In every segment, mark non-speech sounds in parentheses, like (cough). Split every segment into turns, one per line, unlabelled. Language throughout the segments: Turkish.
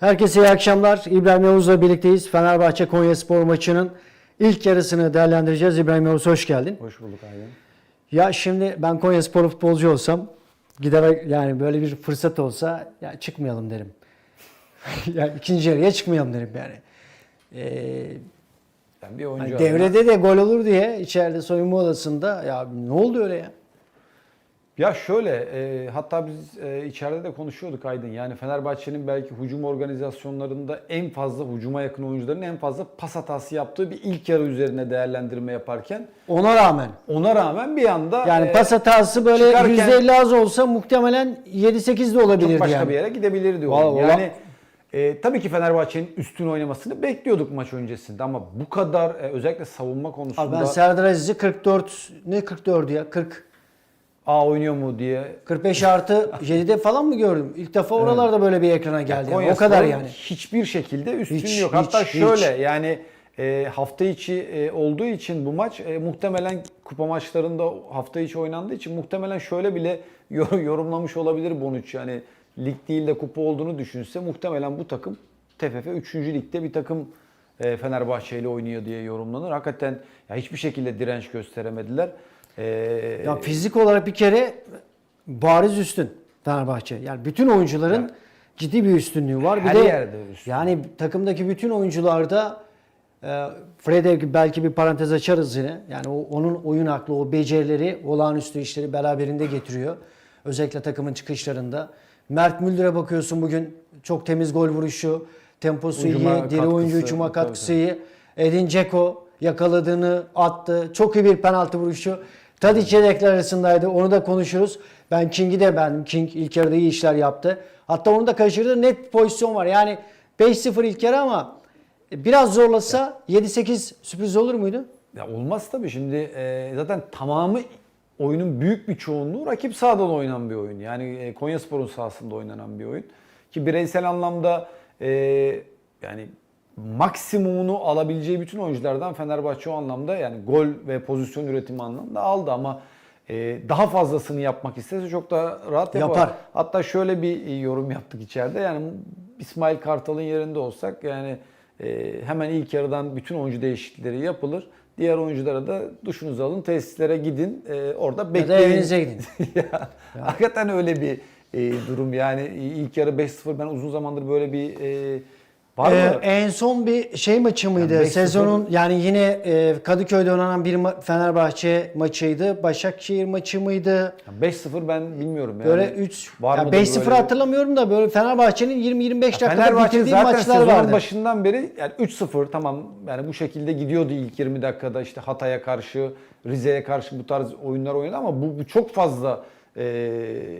Herkese iyi akşamlar. İbrahim Yavuz'la birlikteyiz. Fenerbahçe Konya Spor maçının ilk yarısını değerlendireceğiz. İbrahim Yavuz hoş geldin.
Hoş bulduk Aydın.
Ya şimdi ben Konya Spor futbolcu olsam giderek yani böyle bir fırsat olsa ya çıkmayalım derim. (laughs) ya ikinci yarıya çıkmayalım derim yani. Ee,
Ben bir oyuncu
hani devrede de gol olur diye içeride soyunma odasında ya ne oldu öyle ya?
Ya şöyle, e, hatta biz e, içeride de konuşuyorduk Aydın. Yani Fenerbahçe'nin belki hücum organizasyonlarında en fazla hücuma yakın oyuncuların en fazla pas hatası yaptığı bir ilk yarı üzerine değerlendirme yaparken
Ona rağmen
ona rağmen bir anda
yani
e,
pas hatası böyle
çıkarken-
%50 az olsa muhtemelen 7-8 de olabilirdi
çok başka
yani.
bir yere gidebilirdi.
Vallahi-
oyun. Yani e, tabii ki Fenerbahçe'nin üstün oynamasını bekliyorduk maç öncesinde ama bu kadar e, özellikle savunma konusunda
Abi ben Serdar Aziz'i 44 ne 44 ya 40
A oynuyor mu diye
45 artı 7'de falan mı gördüm? İlk defa oralarda böyle bir ekrana geldi. yani. O kadar yani.
Hiçbir şekilde üstün
Hiç,
yok. Hatta
hiç.
şöyle yani e, hafta içi e, olduğu için bu maç e, muhtemelen kupa maçlarında hafta içi oynandığı için muhtemelen şöyle bile (laughs) yor- yorumlamış olabilir Bonucci. Yani lig değil de kupa olduğunu düşünse muhtemelen bu takım TFF 3. ligde bir takım e, Fenerbahçe ile oynuyor diye yorumlanır. Hakikaten ya hiçbir şekilde direnç gösteremediler. E,
Ya fizik olarak bir kere bariz üstün Fenerbahçe. Yani bütün oyuncuların ciddi bir üstünlüğü var. Bir
Her
de
yerde üstün.
yani takımdaki bütün oyuncularda e, Fred'e belki bir parantez açarız yine. Yani o, onun oyun aklı, o becerileri, olağanüstü işleri beraberinde getiriyor. Özellikle takımın çıkışlarında. Mert Müldür'e bakıyorsun bugün çok temiz gol vuruşu, temposu
Ucuma
iyi, diri oyuncu
tabii,
katkısı iyi. Edin Dzeko yakaladığını attı. Çok iyi bir penaltı vuruşu. Tadic yedekler arasındaydı. Onu da konuşuruz. Ben King'i de beğendim. King ilk yarıda iyi işler yaptı. Hatta onu da kaçırdı. Net pozisyon var. Yani 5-0 ilk yarı ama biraz zorlasa 7-8 sürpriz olur muydu?
Ya olmaz tabii şimdi e, zaten tamamı oyunun büyük bir çoğunluğu rakip sahadan oynanan bir oyun. Yani e, Konyaspor'un sahasında oynanan bir oyun. Ki bireysel anlamda e, yani maksimumunu alabileceği bütün oyunculardan Fenerbahçe o anlamda yani gol ve pozisyon üretimi anlamda aldı ama e, daha fazlasını yapmak istese çok daha rahat yapar.
Yapar.
Hatta şöyle bir e, yorum yaptık içeride yani İsmail Kartal'ın yerinde olsak yani e, hemen ilk yarıdan bütün oyuncu değişiklikleri yapılır. Diğer oyunculara da duşunuzu alın, tesislere gidin, e, orada
Ya da
bekleyin.
evinize gidin. (laughs)
ya, Hakikaten öyle bir e, durum yani ilk yarı 5-0 ben uzun zamandır böyle bir e, var
Ee,
mı?
en son bir şey maçı mıydı?
Yani 5-0
Sezonun yani yine e, Kadıköy'de oynanan bir ma- Fenerbahçe maçıydı. Başakşehir maçı mıydı?
5-0 ben bilmiyorum yani.
Böyle 3
var
ya
mıdır
5-0
böyle?
hatırlamıyorum da böyle Fenerbahçe'nin 20-25 dakikada
Fenerbahçe
bitirdiği
zaten
maçlar vardı.
başından beri yani 3-0 tamam yani bu şekilde gidiyordu ilk 20 dakikada işte Hatay'a karşı, Rize'ye karşı bu tarz oyunlar oynadı ama bu, bu çok fazla e,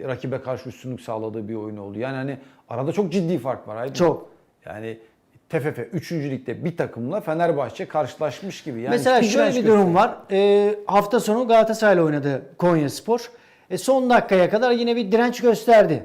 rakibe karşı üstünlük sağladığı bir oyun oldu. Yani hani arada çok ciddi fark var. Aydın.
Çok.
Yani TFF 3. ligde bir takımla Fenerbahçe karşılaşmış gibi. Yani
Mesela şöyle bir durum var. Ee, hafta sonu Galatasaray'la oynadı Konya Spor. E, son dakikaya kadar yine bir direnç gösterdi.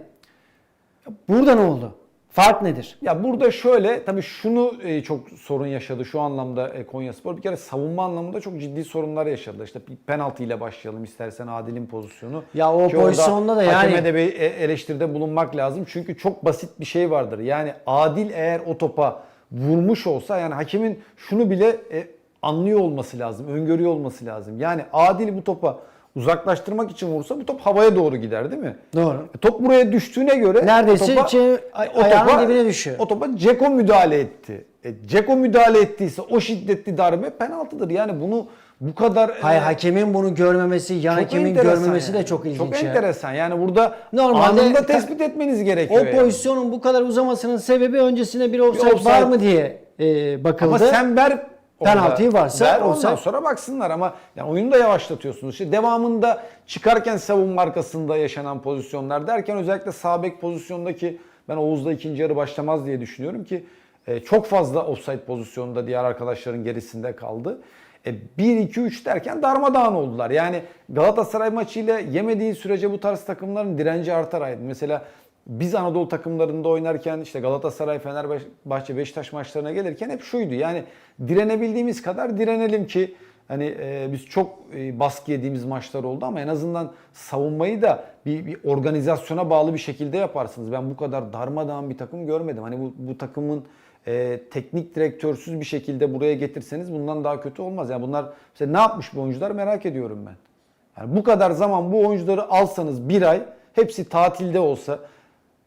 Burada ne oldu? Fark nedir?
Ya burada şöyle tabii şunu e, çok sorun yaşadı şu anlamda e, Konyaspor. Bir kere savunma anlamında çok ciddi sorunlar yaşadı. İşte bir penaltı ile başlayalım istersen Adil'in pozisyonu.
Ya o
Ki
pozisyonda da
hakeme
yani-
de bir e- eleştiride bulunmak lazım. Çünkü çok basit bir şey vardır. Yani Adil eğer o topa vurmuş olsa yani hakemin şunu bile e, anlıyor olması lazım. Öngörüyor olması lazım. Yani Adil bu topa uzaklaştırmak için vursa bu top havaya doğru gider değil mi?
Doğru.
E, Top buraya düştüğüne göre
Neredeyse
topa-
ay-
o
ayağının
topa-
dibine düşüyor.
O topa Ceko müdahale etti. E, Ceko müdahale ettiyse o şiddetli darbe penaltıdır. Yani bunu bu kadar e,
Hayır hakemin bunu görmemesi, yan
çok
hakemin
enteresan
görmemesi de
yani.
çok ilginç.
Çok enteresan. Yani burada
Normalde
anında tespit etmeniz gerekiyor.
O
yani.
pozisyonun bu kadar uzamasının sebebi öncesinde bir offside,
offside-
var mı diye e, bakıldı.
Ama sen ver.
Penaltıyı varsa
ver ondan sonra baksınlar ama yani oyunu da yavaşlatıyorsunuz. İşte devamında çıkarken savunma arkasında yaşanan pozisyonlar derken özellikle sağ bek pozisyondaki ben Oğuz'da ikinci yarı başlamaz diye düşünüyorum ki e, çok fazla offside pozisyonunda diğer arkadaşların gerisinde kaldı. E, 1-2-3 derken darmadağın oldular. Yani Galatasaray maçıyla yemediği sürece bu tarz takımların direnci artar. Mesela biz Anadolu takımlarında oynarken işte Galatasaray, Fenerbahçe, Beşiktaş maçlarına gelirken hep şuydu. Yani direnebildiğimiz kadar direnelim ki Hani e, biz çok e, baskı yediğimiz maçlar oldu ama en azından savunmayı da bir, bir organizasyona bağlı bir şekilde yaparsınız. Ben bu kadar darmadağın bir takım görmedim. Hani bu, bu takımın e, teknik direktörsüz bir şekilde buraya getirseniz bundan daha kötü olmaz. Yani bunlar mesela ne yapmış bu oyuncular merak ediyorum ben. Yani bu kadar zaman bu oyuncuları alsanız bir ay hepsi tatilde olsa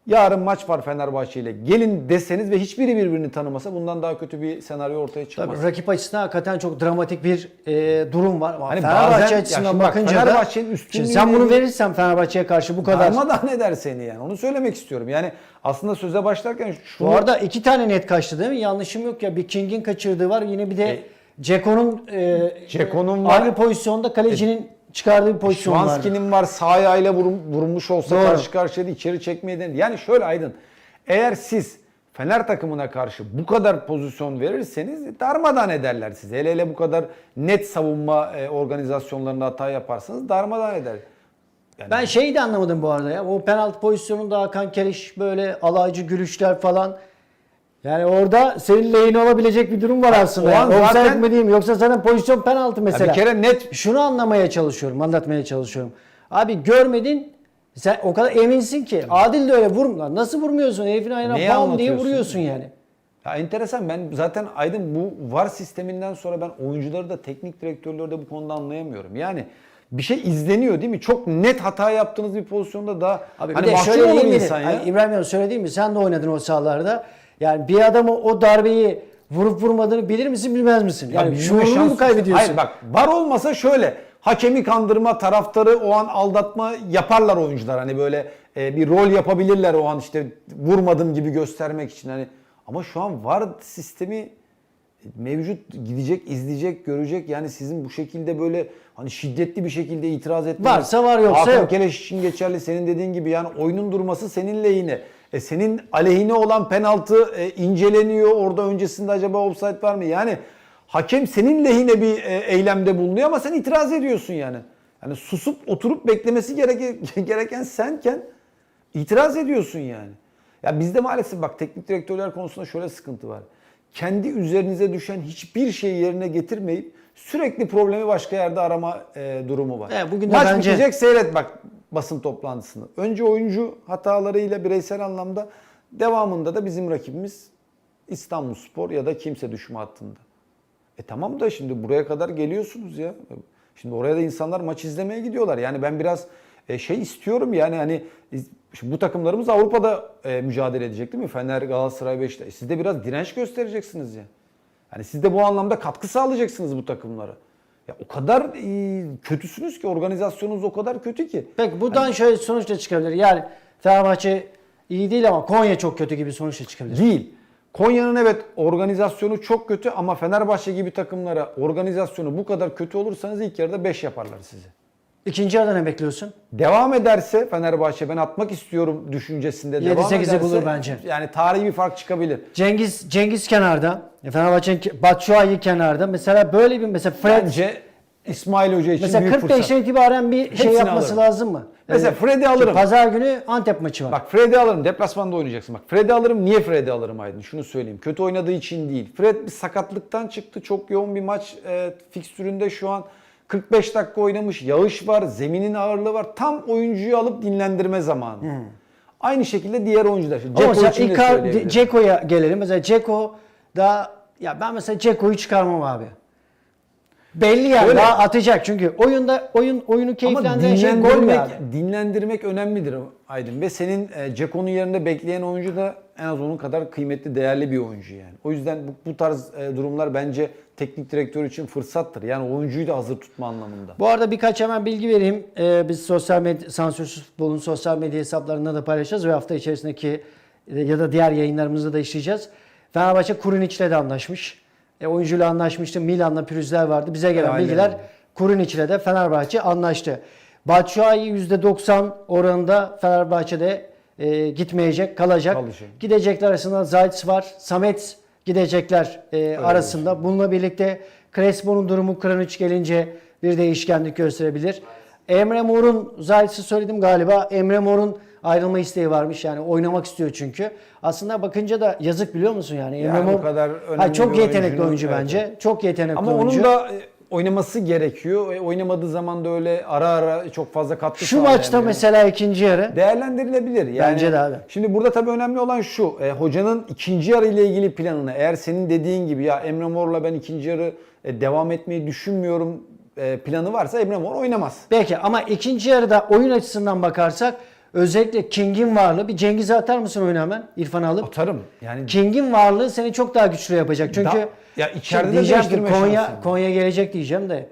yarın maç var Fenerbahçe ile gelin deseniz ve hiçbiri birbirini tanımasa bundan daha kötü bir senaryo ortaya çıkmaz.
Tabii rakip açısından hakikaten çok dramatik bir e, durum var. Ama
Hani
Fenerbahçe
bazen-
açısından
bak,
bakınca da
Fenerbahçe'nin
şimdi
üstünlüğünü
sen bunu verirsen Fenerbahçe'ye karşı bu kadar.
Darmadan eder seni yani. Onu söylemek istiyorum. Yani aslında söze başlarken şunu...
Bu arada iki tane net kaçtı değil mi? Yanlışım yok ya. Bir King'in kaçırdığı var. Yine bir de
E,
Ceko'nun e,
Ceko'nun var.
aynı pozisyonda kalecinin çıkardığı bir pozisyon vardı.
Şvanski'nin var sağ ayağıyla vurmuş olsa
Doğru.
karşı karşıya da içeri çekmeye denedi. Yani şöyle Aydın. Eğer siz Fener takımına karşı bu kadar pozisyon verirseniz darmadan ederler sizi. Hele hele bu kadar net savunma e, organizasyonlarında hata yaparsanız darmadan eder. Yani
Ben şeyi de anlamadım bu arada ya. O penaltı pozisyonunda Hakan Keleş böyle alaycı gülüşler falan. Yani orada senin lehine olabilecek bir durum var aslında.
o
ya.
an
Offside
zaten-
mi diyeyim yoksa zaten pozisyon penaltı
Ya
mesela.
bir kere net
Şunu anlamaya çalışıyorum, anlatmaya çalışıyorum. Abi görmedin, sen o kadar eminsin ki. Adil de öyle vurma. Nasıl vurmuyorsun? Herifin ayağına bam diye vuruyorsun yani.
Ya enteresan ben zaten Aydın bu VAR sisteminden sonra ben oyuncuları da teknik direktörleri de bu konuda anlayamıyorum. Yani bir şey izleniyor değil mi? Çok net hata yaptığınız bir pozisyonda da
Abi
hani mahcup olur insan ya.
Ay, İbrahim Hanım söyledi değil mi? Sen de oynadın o sahalarda. Yani bir adamı o darbeyi vurup vurmadığını bilir misin bilmez misin?
Ya
Yani şuurunu mu kaybediyorsun?
Hayır bak var olmasa şöyle hakemi kandırma taraftarı o an aldatma yaparlar oyuncular. Hani böyle e, bir rol yapabilirler o an işte vurmadım gibi göstermek için hani. Ama şu an var sistemi mevcut gidecek, izleyecek, görecek. Yani sizin bu şekilde böyle hani şiddetli bir şekilde itiraz etmeniz.
Varsa var, yoksa
Hakan
yok.
Keleş için geçerli senin dediğin gibi yani oyunun durması senin lehine. E senin aleyhine olan penaltı e, inceleniyor. Orada öncesinde acaba offside var mı? Yani hakem senin lehine bir e, eylemde bulunuyor ama sen itiraz ediyorsun yani. Yani susup oturup beklemesi gereken, (laughs) gereken senken itiraz ediyorsun yani. Ya bizde maalesef bak teknik direktörler konusunda şöyle sıkıntı var. Kendi üzerinize düşen hiçbir şeyi yerine getirmeyip sürekli problemi başka yerde arama e, durumu var.
Evet, bugün de
Maç
bence-
bitecek seyret bak basın toplantısını. Önce oyuncu hatalarıyla bireysel anlamda devamında da bizim rakibimiz İstanbulspor ya da kimse düşme hattında. E tamam da şimdi buraya kadar geliyorsunuz ya. Şimdi oraya da insanlar maç izlemeye gidiyorlar. Yani ben biraz e, şey istiyorum yani hani şimdi bu takımlarımız Avrupa'da e, mücadele edecek değil mi? Fener, Galatasaray, Beşiktaş. E, Siz de biraz direnç göstereceksiniz ya. Yani siz de bu anlamda katkı sağlayacaksınız bu takımlara. Ya o kadar e, kötüsünüz ki organizasyonunuz o kadar kötü ki.
Peki buradan şöyle sonuç da çıkabilir. Yani Fenerbahçe iyi değil ama Konya çok kötü gibi sonuç da çıkabilir.
Değil. Konya'nın evet organizasyonu çok kötü ama Fenerbahçe gibi takımlara organizasyonu bu kadar kötü olursanız ilk yarıda 5 yaparlar sizi.
İkinci yarıda ne bekliyorsun?
Devam ederse Fenerbahçe ben atmak istiyorum düşüncesinde devam
sekizi
ederse
bulur bence.
yani tarihi bir fark çıkabilir.
Cengiz Cengiz kenarda. E, Fenerbahçe'nin Batshuayi kenarda. Mesela böyle bir mesela Fred
Bence İsmail Hoca için
mesela
büyük
45'ten
fırsat.
itibaren bir şey
Hepsini
yapması
alırım.
lazım mı?
Mesela
Evet.
Fred'i alırım.
Pazar günü Antep maçı var.
Bak Fred'i alırım. Deplasmanda oynayacaksın. Bak Fred'i alırım. Niye Fred'i alırım Aydın? Şunu söyleyeyim. Kötü oynadığı için değil. Fred bir sakatlıktan çıktı. Çok yoğun bir maç e, fikstüründe şu an 45 dakika oynamış. Yağış var. Zeminin ağırlığı var. Tam oyuncuyu alıp dinlendirme zamanı. Aynı şekilde diğer oyuncular. Şimdi
Ama mesela. Ceko'ya gelelim. Mesela Ceko da ya ben mesela Ceko'yu çıkarmam abi. Belli daha atacak çünkü oyunda oyun oyunu
Ama
keyiflendiren şey gol
dinlendirmek,
abi.
dinlendirmek önemlidir Aydın. Ve senin e, Ceko'nun yerinde bekleyen oyuncu da en az onun kadar kıymetli, değerli bir oyuncu yani. O yüzden bu, bu tarz e, durumlar bence teknik direktör için fırsattır. Yani oyuncuyu da hazır tutma anlamında.
Bu arada birkaç hemen bilgi vereyim. Ee, biz sosyal medya, sansürsüz futbolun sosyal medya hesaplarında da paylaşacağız ve hafta içerisindeki e, ya da diğer yayınlarımızda da işleyeceğiz. Fenerbahçe Kurinic'le de anlaşmış. E, oyuncuyla anlaşmıştı. Milan'la pürüzler vardı. Bize gelen
Aynen
bilgiler
öyle.
Kurinic'le de Fenerbahçe anlaştı. Batshuayi %90 oranında Fenerbahçe'de e, gitmeyecek, kalacak.
Kalacak.
Gidecekler arasında Zayt var, Samet gidecekler e, arasında. Bununla birlikte Crespo'nun durumu Kranic gelince bir değişkenlik gösterebilir. Emre Mor'un Zayt'sı söyledim galiba. Emre Mor'un ayrılma isteği varmış yani oynamak istiyor çünkü. Aslında bakınca da yazık biliyor musun yani? Emre
Yani o
Mor
kadar önemli
Hayır, çok
bir
yetenekli oyuncu
evet,
bence. Çok yetenekli
Ama
oyuncu.
onun da e, oynaması gerekiyor. E, oynamadığı zaman da öyle ara ara çok fazla katkı
Şu maçta mesela ikinci yarı
değerlendirilebilir. Yani,
Bence de abi.
Şimdi burada tabii önemli olan şu. e, hocanın ikinci yarı ile ilgili planını eğer senin dediğin gibi ya Emre Mor'la ben ikinci yarı e, devam etmeyi düşünmüyorum e, planı varsa Emre Mor oynamaz.
Peki ama ikinci yarıda oyun açısından bakarsak özellikle King'in varlığı bir Cengiz'e atar mısın oyunu hemen İrfan'ı alıp?
Atarım. Yani
King'in varlığı seni çok daha güçlü yapacak. Çünkü
Da- ya içeride de
diyeceğim ki Konya,
şansın.
Konya gelecek diyeceğim de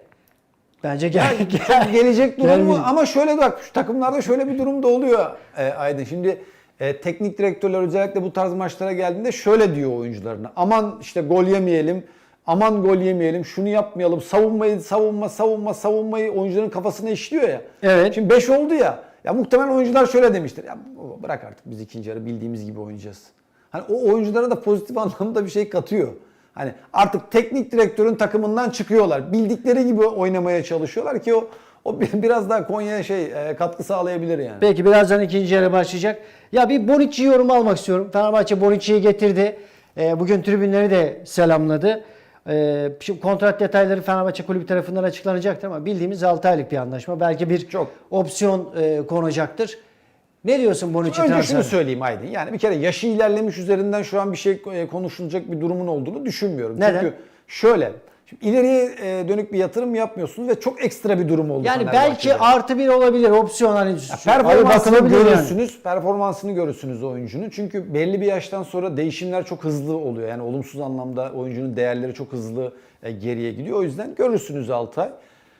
bence gel. (laughs) Gel.
gelecek durumu ama şöyle bak şu takımlarda şöyle bir durum da oluyor e, Aydın. Şimdi e, teknik direktörler özellikle bu tarz maçlara geldiğinde şöyle diyor oyuncularına. Aman işte gol yemeyelim. Aman gol yemeyelim. Şunu yapmayalım. Savunmayı savunma savunma savunmayı oyuncuların kafasına işliyor ya.
Evet.
Şimdi 5 oldu ya. Ya muhtemelen oyuncular şöyle demiştir. Ya bırak artık biz ikinci yarı bildiğimiz gibi oynayacağız. Hani o oyunculara da pozitif (laughs) anlamda bir şey katıyor. Hani artık teknik direktörün takımından çıkıyorlar. Bildikleri gibi oynamaya çalışıyorlar ki o o (laughs) biraz daha Konya'ya şey e, katkı sağlayabilir yani.
Peki birazdan ikinci yarı başlayacak. Ya bir Bonucci yorumu almak istiyorum. Fenerbahçe Bonucci'yi getirdi. Ee, bugün tribünleri de selamladı. Ee, şimdi kontrat detayları Fenerbahçe kulübü tarafından açıklanacaktır ama bildiğimiz 6 aylık bir anlaşma. Belki bir
Çok.
opsiyon e, konacaktır. Ne diyorsun Bonucci
Önce şunu söyleyeyim Aydın. Yani bir kere yaşı ilerlemiş üzerinden şu an bir şey e, konuşulacak bir durumun olduğunu düşünmüyorum.
Neden?
Çünkü şöyle şimdi ileriye e, dönük bir yatırım yapmıyorsunuz ve çok ekstra bir durum oldu
Yani belki artı bir olabilir opsiyon hani.
Performansını
bakılabilir yani.
görürsünüz, performansını görürsünüz oyuncunun. Çünkü belli bir yaştan sonra değişimler çok hızlı oluyor. Yani olumsuz anlamda oyuncunun değerleri çok hızlı e, geriye gidiyor. O yüzden görürsünüz Altay.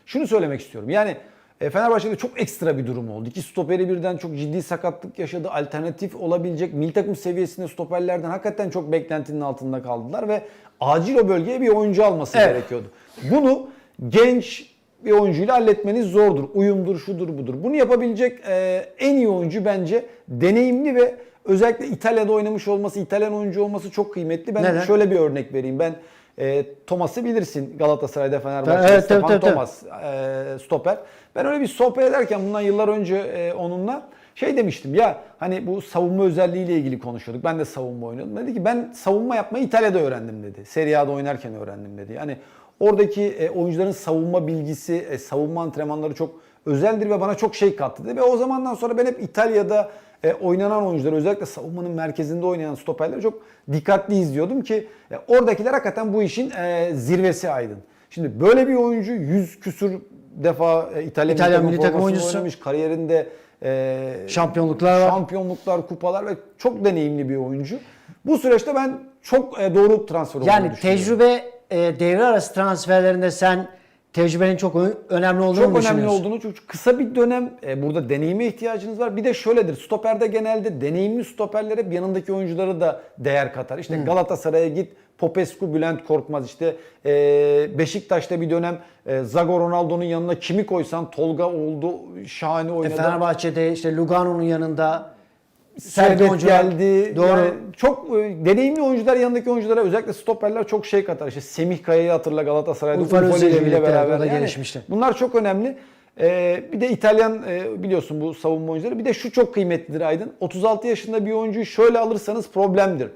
Şunu söylemek istiyorum. Yani e, Fenerbahçe'de çok ekstra bir durum oldu. İki stoperi birden çok ciddi sakatlık yaşadı. Alternatif olabilecek milli takım seviyesinde stoperlerden hakikaten çok beklentinin altında kaldılar ve acil o bölgeye bir oyuncu alması
Evet.
gerekiyordu. Bunu genç bir oyuncuyla halletmeniz zordur. Uyumdur, şudur budur. Bunu yapabilecek e, en iyi oyuncu bence deneyimli ve özellikle İtalya'da oynamış olması, İtalyan oyuncu olması çok kıymetli. Ben
Neden?
şöyle bir örnek vereyim. Ben e, Thomas'ı bilirsin Galatasaray'da Fenerbahçe'de
Evet,
Stefan
tabii,
Thomas e, stoper. Ben öyle bir sohbet ederken bundan yıllar önce e, onunla şey demiştim ya hani bu savunma özelliğiyle ilgili konuşuyorduk. Ben de savunma oynuyordum. Dedi ki ben savunma yapmayı İtalya'da öğrendim dedi. Serie A'da oynarken öğrendim dedi. Yani oradaki e, oyuncuların savunma bilgisi, e, savunma antrenmanları çok özeldir ve bana çok şey kattı dedi. Ve o zamandan sonra ben hep İtalya'da e, oynanan oyuncuları özellikle savunmanın merkezinde oynayan stoperleri çok dikkatli izliyordum ki e, oradakiler hakikaten bu işin e, zirvesi aydın. Şimdi böyle bir oyuncu 100 küsür defa e, İtalya,
İtalyan milli takım oyuncusu.
oynamış kariyerinde e,
Şampiyonluklar var.
şampiyonluklar, kupalar ve çok deneyimli bir oyuncu. Bu süreçte ben çok e, doğru transfer olduğunu
Yani
düşünüyorum.
tecrübe e, devre arası transferlerinde sen tecrübenin çok önemli olduğunu
çok önemli olduğunu çünkü kısa bir dönem e, burada deneyime ihtiyacınız var. Bir de şöyledir. Stoperde genelde deneyimli stoperler hep yanındaki oyuncuları da değer katar. İşte Galatasaray'a git Popescu, Bülent Korkmaz işte e, Beşiktaş'ta bir dönem e, Zago Ronaldo'nun yanına kimi koysan Tolga oldu şahane
E,
oynadı.
Fenerbahçe'de işte Lugano'nun yanında
Servet
oyuncular-
geldi.
Doğru.
Yani çok e, deneyimli oyuncular yanındaki oyunculara özellikle stoperler çok şey katar. İşte Semih Kaya'yı hatırla Galatasaray'da
Urfa
Urfa
Özil ile
beraber. Yani
gelişmişti.
bunlar çok önemli. Ee, bir de İtalyan e, biliyorsun bu savunma oyuncuları. Bir de şu çok kıymetlidir Aydın. 36 yaşında bir oyuncuyu şöyle alırsanız problemdir.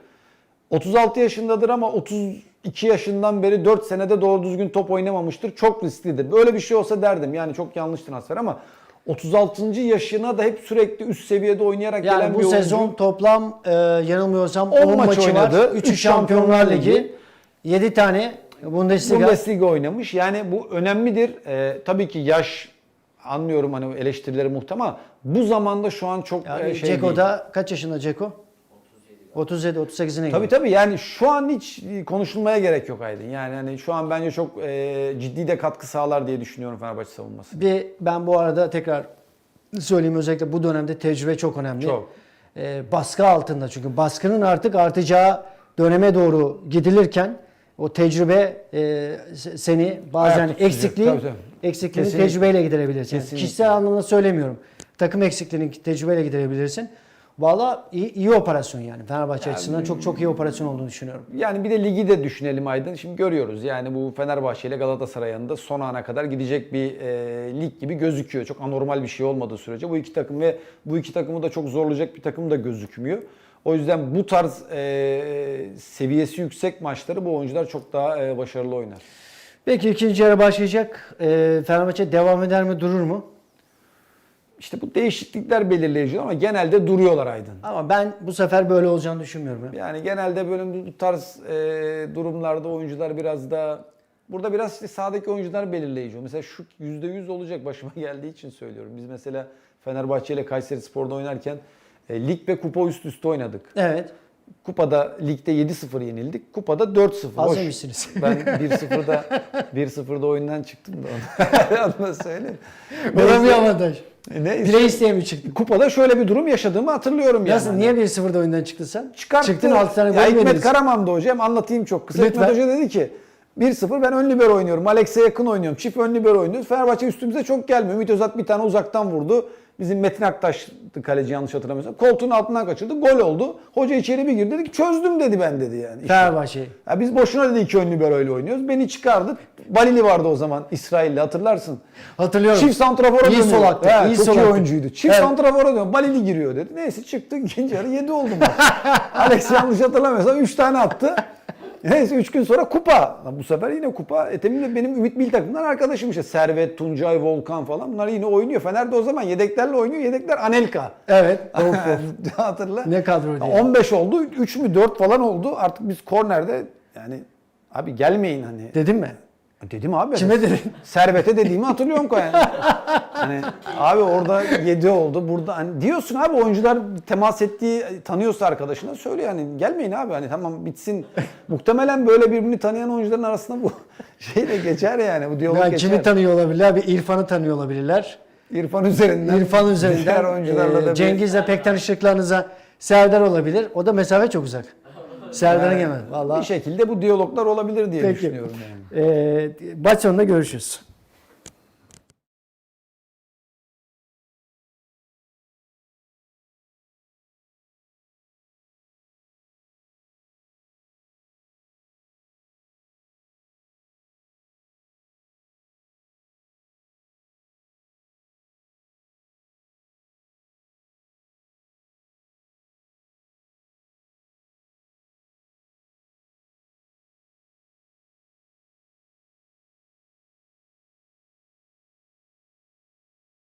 36 yaşındadır ama 32 yaşından beri 4 senede doğru düzgün top oynamamıştır. Çok risklidir. Böyle bir şey olsa derdim. Yani çok yanlış transfer ama 36. yaşına da hep sürekli üst seviyede oynayarak gelen
yani
bir
bu
oyuncu.
sezon toplam e, yanılmıyorsam
10
10,
maç oynadı,
var. 3'ü
üç
Şampiyonlar Ligi,
Ligi.
7 tane Bundesliga.
Bundesliga oynamış. Yani bu önemlidir. Ee, tabii ki yaş anlıyorum hani eleştirileri muhtemel bu zamanda şu an çok
Yani
e, şey
Ceko
değil.
da kaç yaşında Ceko? 37 38'ine
Tabii tabii yani şu an hiç konuşulmaya gerek yok Aydın. Yani hani şu an bence çok e, ciddi de katkı sağlar diye düşünüyorum Fenerbahçe savunması.
Bir ben bu arada tekrar söyleyeyim özellikle bu dönemde tecrübe çok önemli.
Çok.
Ee, baskı altında çünkü baskının artık artacağı döneme doğru gidilirken o tecrübe e, se- seni bazen eksikliği
Tabii, tabii.
eksikliğini
Kesinlikle.
tecrübeyle giderebilirsin. Yani
Kesinlikle.
kişisel anlamda söylemiyorum. Takım eksikliğini tecrübeyle giderebilirsin. Valla iyi, iyi operasyon yani. Fenerbahçe açısından çok çok iyi operasyon olduğunu düşünüyorum.
Yani bir de ligi de düşünelim Aydın. Şimdi görüyoruz yani bu Fenerbahçe ile Galatasaray yanında son ana kadar gidecek bir e, lig gibi gözüküyor. Çok anormal bir şey olmadığı sürece bu iki takım ve bu iki takımı da çok zorlayacak bir takım da gözükmüyor. O yüzden bu tarz e, seviyesi yüksek maçları bu oyuncular çok daha e, başarılı oynar.
Peki ikinci yarı başlayacak. Ee, Fenerbahçe devam eder mi durur mu?
İşte bu değişiklikler belirleyici ama genelde duruyorlar Aydın.
Ama ben bu sefer böyle olacağını düşünmüyorum. ya.
Yani genelde böyle bu tarz e, durumlarda oyuncular biraz da burada biraz işte sahadaki oyuncular belirleyici. Mesela şu %100 olacak başıma (laughs) geldiği için söylüyorum. Biz mesela Fenerbahçe ile Kayseri Spor'da oynarken e, lig ve kupa üst üste oynadık.
Evet.
Kupada ligde 7-0 yenildik. Kupada 4-0.
Hazır
Hoş.
mısınız?
Ben 1-0'da 1-0'da oyundan çıktım da onu. (laughs) onu da söyleyeyim.
Bu da bir avantaj.
Neyse.
Bile isteye mi çıktın?
Kupada şöyle bir durum yaşadığımı hatırlıyorum yani.
Nasıl? Niye 1-0'da oyundan çıktın sen?
Çıkarttı.
Çıktın 6 tane
ya
gol mü
Hikmet
yediniz?
Karaman da hocam anlatayım çok kısa.
Lütfen.
Hikmet Hoca dedi ki 1-0 ben ön libero oynuyorum. Alex'e yakın oynuyorum. Çift ön libero oynuyoruz. Fenerbahçe üstümüze çok gelmiyor. Ümit Özat bir tane uzaktan vurdu. Bizim Metin Aktaş'tı kaleci yanlış hatırlamıyorsam. Koltuğun altından kaçırdı. Gol oldu. Hoca içeri bir girdi dedi ki çözdüm dedi ben dedi yani. İşte.
Fenerbahçe'yi.
Ya biz boşuna dedi iki ön libero ile oynuyoruz. Beni çıkardı. Balili vardı o zaman İsrail'le hatırlarsın.
Hatırlıyorum.
Çift santrafora
İyi
dönüyor.
sol attı, iyi
çok
sol
iyi oyuncuydu. Çift
Evet.
santrafora dönüyor. Balili giriyor dedi. Neyse çıktı. ikinci yarı 7 oldu. (laughs) Alex yanlış hatırlamıyorsam 3 tane attı. Neyse 3 gün sonra kupa. Bu sefer yine kupa. Etemin de benim Ümit Bil takımdan arkadaşım işte. Servet, Tuncay, Volkan falan. Bunlar yine oynuyor. Fener de o zaman yedeklerle oynuyor. Yedekler Anelka.
Evet. (laughs)
Hatırla.
Ne kadro diye.
15 oldu. 3 mü 4 falan oldu. Artık biz kornerde yani abi gelmeyin hani.
Dedim mi?
Dedim abi.
Kime dedin?
Servete dediğimi hatırlıyorum yani. hani abi orada 7 oldu. Burada hani diyorsun abi oyuncular temas ettiği tanıyorsa arkadaşına söyle yani gelmeyin abi hani tamam bitsin. Muhtemelen böyle birbirini tanıyan oyuncuların arasında bu (laughs) şey de geçer yani bu diyalog
Yani
geçer.
kimi tanıyor olabilirler? Bir İrfan'ı tanıyor olabilirler.
İrfan üzerinden.
İrfan
Diğer
üzerinden.
oyuncularla
e,
da bir-
Cengiz'le pek tanıştıklarınıza Serdar olabilir. O da mesafe çok uzak. Serdar'ın hemen.
bir
Vallahi.
şekilde bu diyaloglar olabilir diye
Peki.
düşünüyorum yani.
E, maç sonunda görüşürüz.